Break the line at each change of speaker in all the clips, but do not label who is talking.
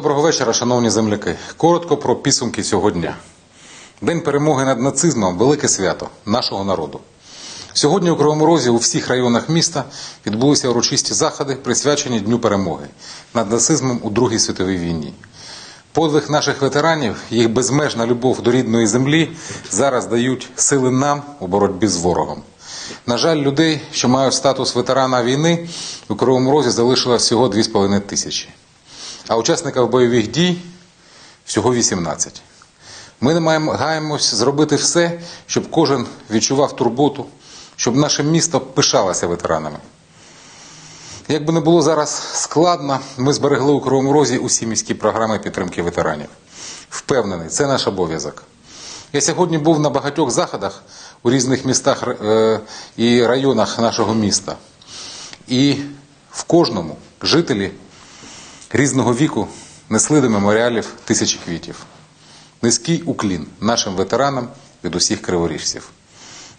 Доброго вечора, шановні земляки. Коротко про підсумки цього дня. День перемоги над нацизмом велике свято нашого народу. Сьогодні у Кривому Розі у всіх районах міста відбулися урочисті заходи, присвячені Дню перемоги над нацизмом у Другій світовій війні. Подвиг наших ветеранів, їх безмежна любов до рідної землі зараз дають сили нам у боротьбі з ворогом. На жаль, людей, що мають статус ветерана війни, у Кривому Розі залишилось всього 2,5 тисячі, а учасників бойових дій всього 18. Ми намагаємось зробити все, щоб кожен відчував турботу, щоб наше місто пишалося ветеранами. Як би не було зараз складно, ми зберегли у Кривому Розі усі міські програми підтримки ветеранів. Впевнений, це наш обов'язок. Я сьогодні був на багатьох заходах у різних містах е, і районах нашого міста. І в кожному жителі різного віку несли до меморіалів тисячі квітів. Низький уклін нашим ветеранам від усіх криворіжців.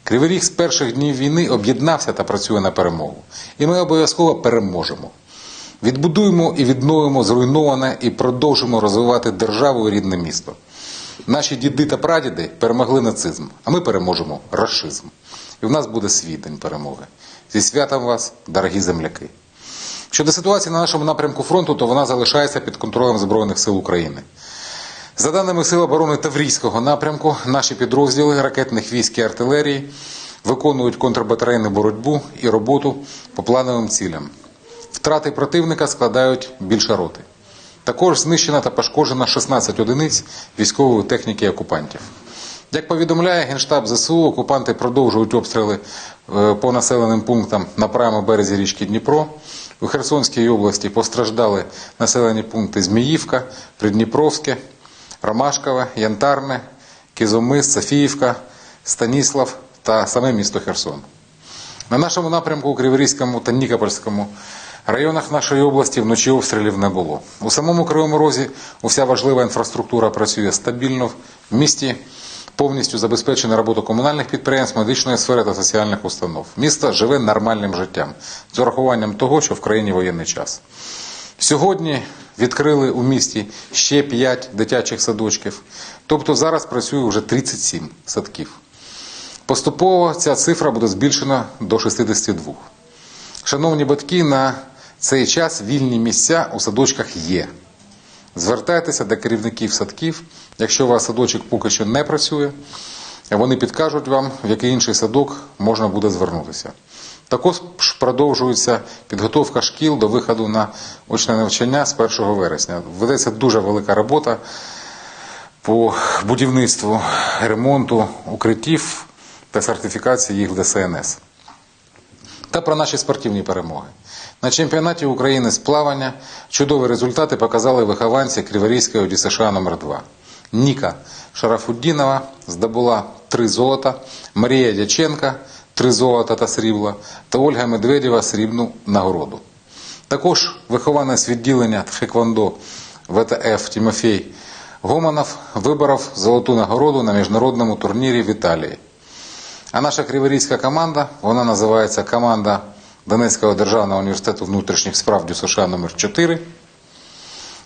Кривий Ріг з перших днів війни об'єднався та працює на перемогу. І ми обов'язково переможемо. Відбудуємо і відновимо зруйноване і продовжимо розвивати державу і рідне місто. Наші діди та прадіди перемогли нацизм, а ми переможемо расизм. І в нас буде свій день перемоги. Зі святом вас, дорогі земляки. Щодо ситуації на нашому напрямку фронту, то вона залишається під контролем Збройних сил України. За даними Сил оборони Таврійського напрямку, наші підрозділи ракетних військ і артилерії виконують контрбатарейну боротьбу і роботу по плановим цілям. Втрати противника складають більше роти. Також знищена та пошкоджена 16 одиниць військової техніки окупантів. Як повідомляє Генштаб ЗСУ, окупанти продовжують обстріли е, по населеним пунктам на правому березі річки Дніпро. У Херсонській області постраждали населені пункти Зміївка, Придніпровське, Ромашкове, Янтарне, Кізомис, Софіївка, Станіслав та саме місто Херсон. На нашому напрямку у Криворізькому та Нікопольському районах нашої області вночі обстрілів не було. У самому Кривому Розі уся важлива інфраструктура працює стабільно. В місті повністю забезпечена робота комунальних підприємств, медичної сфери та соціальних установ. Місто живе нормальним життям з урахуванням того, що в країні воєнний час. Сьогодні відкрили у місті ще 5 дитячих садочків, тобто зараз працює вже 37 садків. Поступово ця цифра буде збільшена до 62. Шановні батьки, на цей час вільні місця у садочках є. Звертайтеся до керівників садків, якщо у вас садочок поки що не працює, вони підкажуть вам, в який інший садок можна буде звернутися. Також продовжується підготовка шкіл до виходу на очне навчання з 1 вересня. Ведеться дуже велика робота по будівництву, ремонту укриттів та сертифікації їх в ДСНС. Та про наші спортивні перемоги. На чемпіонаті України з плавання чудові результати показали вихованці Криворізької ОДСШ номер 2 Ніка Шарафуддінова здобула три золота, Марія Дяченка три золота та срібла та Ольга Медведєва срібну нагороду. Також вихованець відділення Тхеквондо ВТФ Тимофій Гоманов виборов золоту нагороду на міжнародному турнірі в Італії. А наша криворізька команда, вона називається команда Донецького державного університету внутрішніх справ ДЮСШ номер 4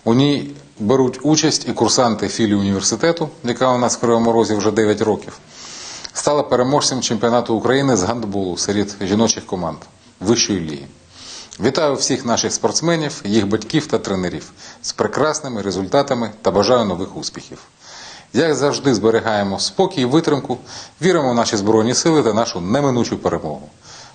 У ній беруть участь і курсанти філії університету, яка у нас в Кривому Розі вже 9 років, стала переможцем чемпіонату України з гандболу серед жіночих команд вищої ліги. Вітаю всіх наших спортсменів, їх батьків та тренерів з прекрасними результатами та бажаю нових успіхів. Як завжди, зберігаємо спокій, і витримку, віримо в наші збройні сили та нашу неминучу перемогу.